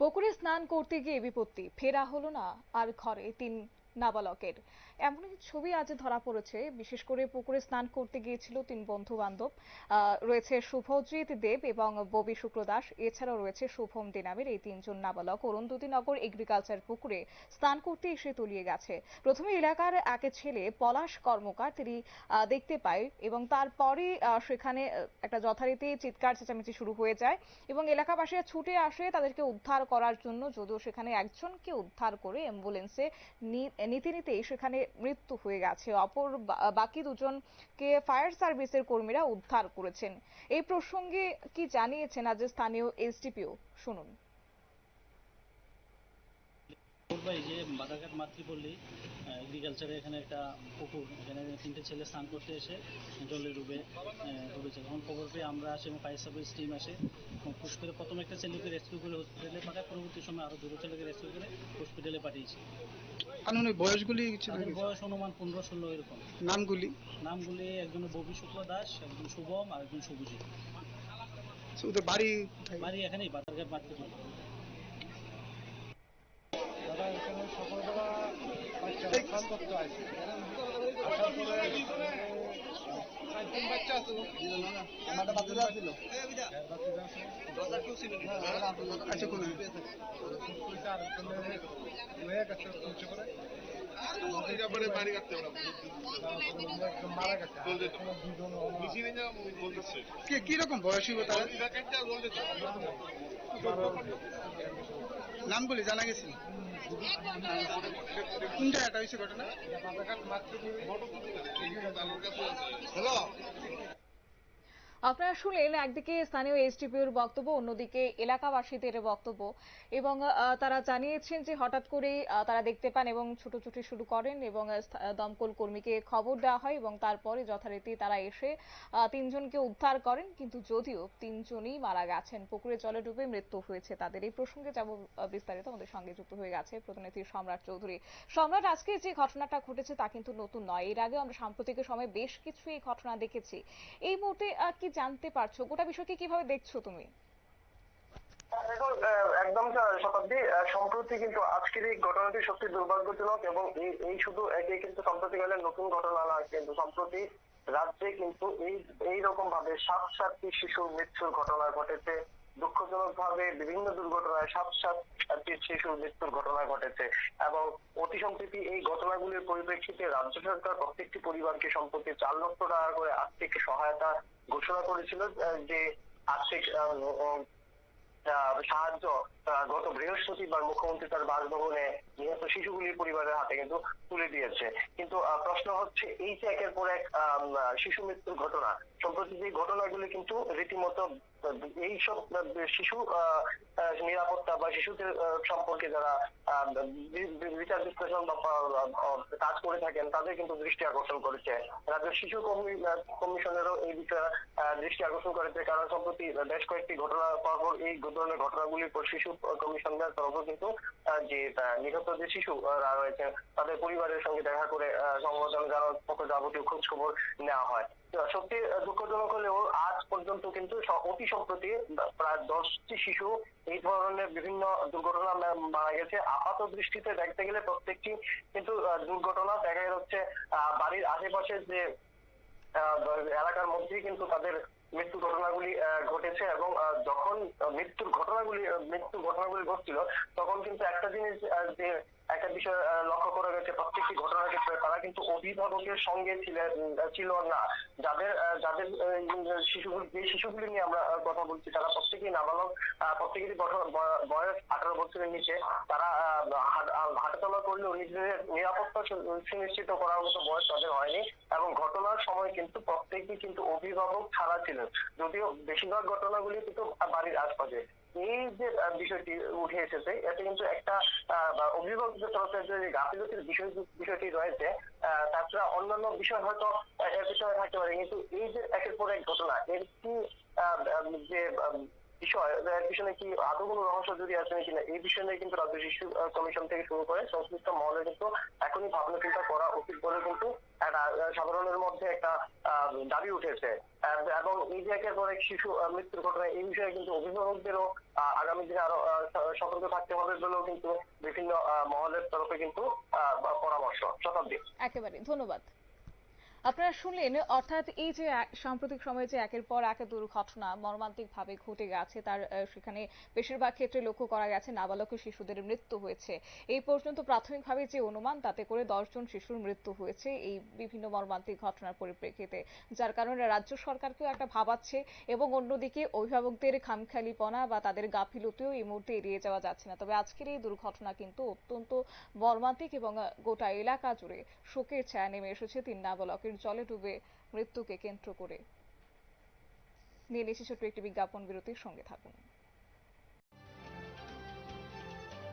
পুকুরে স্নান করতে গিয়ে বিপত্তি। ফেরা হলো না আর ঘরে। তিন নাবালকের। এমনই ছবি আজ ধরা পড়েছে। বিশেষ করে পুকুরে স্নান করতে গিয়েছিল তিন বন্ধু বান্ধব রয়েছে শুভজিৎ দেব এবং ববি শুক্রদাস। এছাড়াও রয়েছে শুভম দে নামের এই তিনজন নাবালক। অরুন্ধতিনগর এগ্রিকালচার পুকুরে স্নান করতে এসে তলিয়ে গেছে। প্রথমে এলাকার এক ছেলে পলাশ কর্মকার, তিনি দেখতে পায় এবং তারপরে সেখানে একটা যথারীতি চিৎকার চেঁচামেচি শুরু হয়ে যায় এবং এলাকাবাসীরা ছুটে আসে তাদেরকে উদ্ধার করার জন্য। যদিও সেখানে একজনকে উদ্ধার করে অ্যাম্বুলেন্সে নি- নিতে নিতেই সেখানে মৃত্যু হয়ে গেছে। অপর বাকি দুজনকে ফায়ার সার্ভিসের কর্মীরা উদ্ধার করেছেন। এই প্রসঙ্গে কি জানিয়েছেন আজ স্থানীয় এসডিপিও? শুনুন। করবাই যে বাদাঘাট মাতৃপল্লী এগ্রিকালচারে এখানে একটা পুকুর এখানে তিনটে ছেলে স্নান করতে এসে জলে ডুবে ডুবেছে। তখন খবর পেয়ে আমরা আসি এবং ফায়ার সার্ভিস টিম আসে। পুশ করে প্রথম একটা ছেলেকে রেস্কিউ করে হসপিটালে পাঠায়। পরবর্তী সময় আরও দুটো ছেলেকে রেস্কিউ করে হসপিটালে পাঠিয়েছি। আনুমানিক বয়সগুলি তাদের বয়স অনুমান পনেরো ষোলো এরকম। নামগুলি? নামগুলি একজন ববি শুক্ল দাস একজন শুভম আর একজন শুভজিৎ। ওদের বাড়ি বাড়ি এখানেই বাদারঘাট মাতৃপল্লী দাদা এখানে সকালবেলা বাচ্চারা স্নান করতে আসে আসার পরে চারজন বাচ্চা আছে আমাদের বাচ্চারা ছিল আচ্ছা কোন হয়ে গেছে পৌঁছে করে মারা গেছে এখনও দুজন হলো। কে কি রকম বয়সী হব তারা নামগুলি জানা গেছে? কোন এটা হয়েছে ঘটনা? হ্যালো? আপনারা শুনলেন একদিকে স্থানীয় এসডিপিওর বক্তব্য, অন্যদিকে এলাকাবাসীদের বক্তব্য। এবং তারা জানিয়েছেন যে হঠাৎ করে তারা দেখতে পান এবং ছুটোছুটি শুরু করেন এবং দমকল কর্মীকে খবর দেওয়া হয় এবং তারপরে যথারীতি তারা এসে তিনজনকে উদ্ধার করেন। কিন্তু যদিও তিনজনই মারা গেছেন, পুকুরে জলে ডুবে মৃত্যু হয়েছে তাদের। এই প্রসঙ্গে যাব বিস্তারিত আমাদের সঙ্গে যুক্ত হয়ে গেছে প্রতিনিধি সম্রাট চৌধুরী। সম্রাট, আজকে যে ঘটনাটা ঘটেছে তা কিন্তু নতুন নয়। এর আগে আমরা সাম্প্রতিক সময়ে বেশ কিছু এই ঘটনা দেখেছি। এই মুহূর্তে কি জানতে পারছ? গোটা বিষয়কে কীভাবে দেখছ তুমি? একদম শতাব্দী সম্প্রতি কিন্তু আজকের এই ঘটনাটি সত্যি দুর্ভাগ্যজনক এবং এই শুধু একে কিন্তু সম্প্রতি গেলে নতুন ঘটনা না কিন্তু সম্প্রতি রাজ্যে কিন্তু এই এই রকম ভাবে সাত সাতটি শিশুর মৃত্যুর ঘটনা ঘটেছে। দুঃখজনক ভাবে বিভিন্ন দুর্ঘটনায় সাত সাতটি শিশুর মৃত্যুর ঘটনা ঘটেছে এবং অতি সম্প্রতি এই ঘটনাগুলির পরিপ্রেক্ষিতে রাজ্য সরকার প্রত্যেকটি পরিবারকে সম্প্রতি চার লক্ষ টাকা করে আর্থিক সহায়তা ঘোষণা করেছিল যে আর্থিক সাহায্য গত বৃহস্পতিবার মুখ্যমন্ত্রী তার বাসভবনে নিহত শিশুগুলির পরিবারের হাতে কিন্তু তুলে দিয়েছে। কিন্তু প্রশ্ন হচ্ছে, এই যে একের পর এক শিশু মৃত্যুর ঘটনা, সম্প্রতি যে ঘটনাগুলি কিন্তু রীতিমতো এইসব শিশু শিশুদের সম্পর্কে যারা বিচার বিশ্লেষণ বা কাজ করে থাকেন, তাদের কিন্তু দৃষ্টি আকর্ষণ করেছে। রাজ্য শিশু কমিশনেরও এই বিষয়ে দৃষ্টি আকর্ষণ করেছে, কারণ সম্প্রতি বেশ কয়েকটি ঘটনা, পরপর এই ধরনের ঘটনাগুলির পর শিশু কমিশনের তরফে কিন্তু যে নিহত যে শিশুরা রয়েছে তাদের পরিবারের সঙ্গে দেখা করে সংবর্ধনা জানানোর মতো যাবতীয় খোঁজ খবর নেওয়া হয়। সত্যি দুঃখজনক হলেও আজ পর্যন্ত কিন্তু অতি সম্প্রতি প্রায় দশটি শিশু এই ধরনের বিভিন্ন দুর্ঘটনা মারা গেছে। আপাত দৃষ্টিতে দেখতে গেলে প্রত্যেকটি কিন্তু দুর্ঘটনা দেখা যাচ্ছে বাড়ির আশেপাশে যে এলাকার মধ্যেই কিন্তু তাদের মৃত্যু ঘটনাগুলি ঘটেছে এবং যখন মৃত্যুর ঘটনাগুলি মৃত্যু মৃত্যুর ঘটনাগুলি ঘটছিল, তখন কিন্তু একটা জিনিস যে একটা বিষয় লক্ষ্য করা গেছে, প্রত্যেকটি ঘটনার ক্ষেত্রে তারা কিন্তু অভিভাবকের সঙ্গে ছিলেন ছিল না। যাদের আহ, শিশুগুলি শিশুগুলি নিয়ে আমরা কথা বলছি তারা প্রত্যেকেই নাবালক প্রত্যেকেরই বয়স আঠারো বছরের নিচে। তারা হাঁটাচলা করলেও নিজেদের নিরাপত্তা সুনিশ্চিত করার মতো বয়স তাদের হয়নি। এবং ঘটনার সময় কিন্তু প্রত্যেকেই কিন্তু অভিভাবক ছাড়া ছিলেন। যদিও বেশিরভাগ ঘটনাগুলি কিন্তু বাড়ির আশপাশে। এই যে বিষয়টি উঠে এসেছে, এতে কিন্তু একটা অভিভাবকদের তরফে যে গাফিলতির বিষয়, বিষয়টি রয়েছে তাছাড়া অন্যান্য বিষয় হয়তো এর বিষয়ে থাকতে পারে। কিন্তু এই যে একের পর এক ঘটনা, এর কি যে বিষয় এর পিছনে কি আদৌ কোনো রহস্য জড়িয়ে আছে কিনা এই বিষয় নিয়ে কিন্তু রাজ্য শিশু কমিশন থেকে শুরু করে সংশ্লিষ্ট মহলে কিন্তু এখনই ভাবনা চিন্তা করা উচিত বলে কিন্তু সাধারণের মধ্যে একটা দাবি উঠেছে। এবং একের পর শিশু মৃত্যুর ঘটনা এই বিষয়ে কিন্তু অভিভাবকদেরও আগামী দিনে আরও সতর্ক থাকতে হবে বলেও কিন্তু বিভিন্ন মহলের তরফে কিন্তু পরামর্শ শতাব্দী। একেবারে, ধন্যবাদ। আপনারা শুনলেন, অর্থাৎ এই যে সাম্প্রতিক সময়ে যে একের পর এক দুর্ঘটনা মর্মান্তিকভাবে ঘটে গেছে, তার সেখানে বেশিরভাগ ক্ষেত্রে লক্ষ্য করা গেছে নাবালক শিশুদের মৃত্যু হয়েছে। এই পর্যন্ত প্রাথমিকভাবে যে অনুমান, তাতে করে দশজন শিশুর মৃত্যু হয়েছে এই বিভিন্ন মর্মান্তিক ঘটনার পরিপ্রেক্ষিতে, যার কারণে রাজ্য সরকারকেও একটা ভাবাচ্ছে এবং অন্যদিকে অভিভাবকদের খামখেয়ালিপনা বা তাদের গাফিলতিও এই মুহূর্তে এড়িয়ে যাওয়া যাচ্ছে না। তবে আজকের এই দুর্ঘটনা কিন্তু অত্যন্ত মর্মান্তিক এবং গোটা এলাকা জুড়ে শোকের ছায়া নেমে এসেছে তিন নাবালকের জলে ডুবে মৃত্যুকে কেন্দ্র করে। নিয়ে এসে ছোট্ট একটি বিজ্ঞাপন বিরতির সঙ্গে থাকুন।